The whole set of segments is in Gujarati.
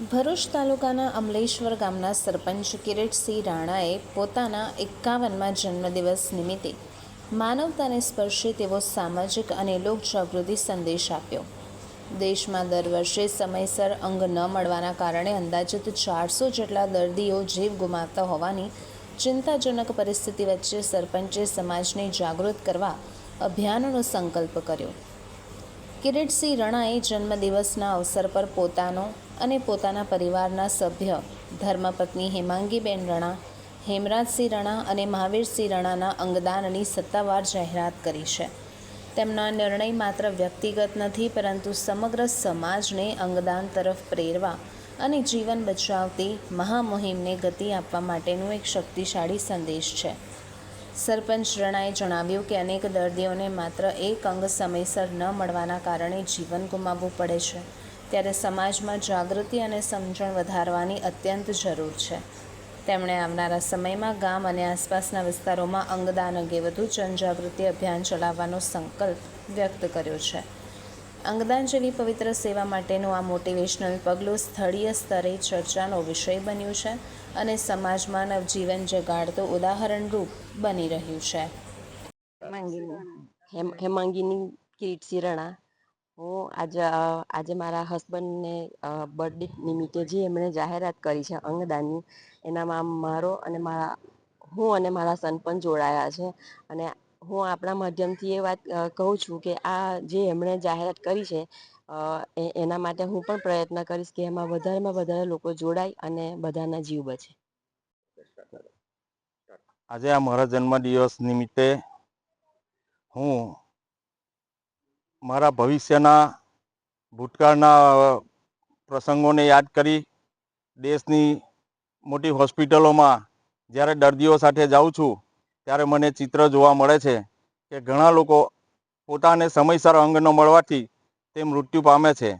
ભરૂચ તાલુકાના અમલેશ્વર ગામના સરપંચ કિરીટસિંહ રાણાએ પોતાના એકાવનમાં જન્મદિવસ નિમિત્તે માનવતાને સ્પર્શે તેવો સામાજિક અને લોકજાગૃતિ સંદેશ આપ્યો. દેશમાં દર વર્ષે સમયસર અંગ ન મળવાના કારણે અંદાજિત ચારસો જેટલા દર્દીઓ જીવ ગુમાવતા હોવાની ચિંતાજનક પરિસ્થિતિ વચ્ચે સરપંચે સમાજને જાગૃત કરવા અભિયાનનો સંકલ્પ કર્યો. કિરીટસિંહ રણાએ જન્મદિવસના અવસર પર પોતાનો અને પોતાના પરિવારના સભ્ય, ધર્મપત્ની હેમાંગીબેન રણા, હેમરાજસિંહ રણા અને મહાવીરસિંહ રણાના અંગદાનની સત્તાવાર જાહેરાત કરી છે. તેમના નિર્ણય માત્ર વ્યક્તિગત નથી, પરંતુ સમગ્ર સમાજને અંગદાન તરફ પ્રેરવા અને જીવન બચાવતી મહામુહિમને ગતિ આપવા માટેનું એક શક્તિશાળી સંદેશ છે. સરપંચ રણાએ જણાવ્યું કે અનેક દર્દીઓને માત્ર એક અંગ સમયસર ન મળવાના કારણે જીવન ગુમાવવું પડે છે. ત્યારે સમાજમાં જાગૃતિ અને સમજણ વધારવાની અત્યંત જરૂર છે. તેમણે આવનારા સમયમાં ગામ અને આસપાસના વિસ્તારોમાં અંગદાન અંગે વધુ જનજાગૃતિ અભિયાન ચલાવવાનો સંકલ્પ વ્યક્ત કર્યો છે. અંગદાન જેવી પવિત્ર સેવા માટેનું આ મોટિવેશનલ પગલું સ્થળીય સ્તરે ચર્ચાનો વિષય બન્યું છે અને સમાજમાં નવજીવન જગાડતું ઉદાહરણરૂપ બની રહ્યું છે. હેમ, હેમાંગીની કિરીટસિંહ રણા હું આજે આજે મારા હસબન્ડને બર્થડે નિમિત્તે જે એમણે જાહેરાત કરી છે અંગદાનની, એનામાં મારો અને મારા, હું અને મારા સન પણ જોડાયા છે. અને હું આપણા માધ્યમથી એ વાત કહું છું કે આ જે એમણે જાહેરાત કરી છે એના માટે હું પણ પ્રયત્ન કરીશ કે એમાં વધારેમાં વધારે લોકો જોડાય અને બધાના જીવ બચે. આજે આ મારા જન્મદિવસ નિમિત્તે હું મારા ભવિષ્યના ભૂતકાળના પ્રસંગોને યાદ કરી દેશની મોટી હોસ્પિટલોમાં જ્યારે દર્દીઓ સાથે જાઉં છું ત્યારે મને ચિત્ર જોવા મળે છે કે ઘણા લોકો પોતાને સમયસર અંગ ન મળવાથી તે મૃત્યુ પામે છે.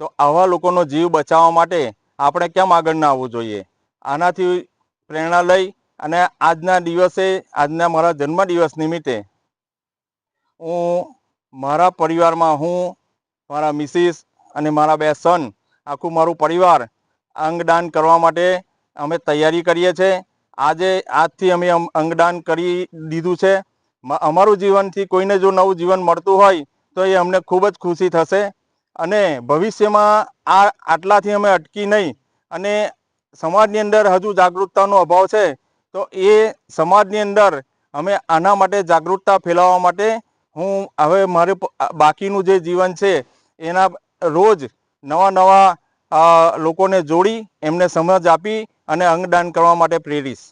તો આવા લોકોનો જીવ બચાવવા માટે આપણે કેમ આગળ ના આવવું જોઈએ? આનાથી પ્રેરણા લઈ અને આજના દિવસે, આજના મારા જન્મદિવસ નિમિત્તે હું મારા પરિવારમાં હું, મારા મિસિસ અને મારા બે સન, આખું મારું પરિવાર અંગદાન કરવા માટે અમે તૈયારી કરીએ છીએ. આજે આજથી અમે અંગદાન કરી દીધું છે. અમારું જીવનથી કોઈને જો નવું જીવન મળતું હોય, તો એ અમને ખૂબ જ ખુશી થશે. અને ભવિષ્યમાં આ, આટલાથી અમે અટકી નહીં. અને સમાજની અંદર હજુ જાગૃતતાનો અભાવ છે, તો એ સમાજની અંદર અમે આના માટે જાગૃતતા ફેલાવવા માટે હું હવે મારે બાકીનું જે જીવન છે, એના રોજ નવા નવા લોકોને જોડી એમને સમજ આપી અને અંગદાન કરવા માટે પ્રેરીશ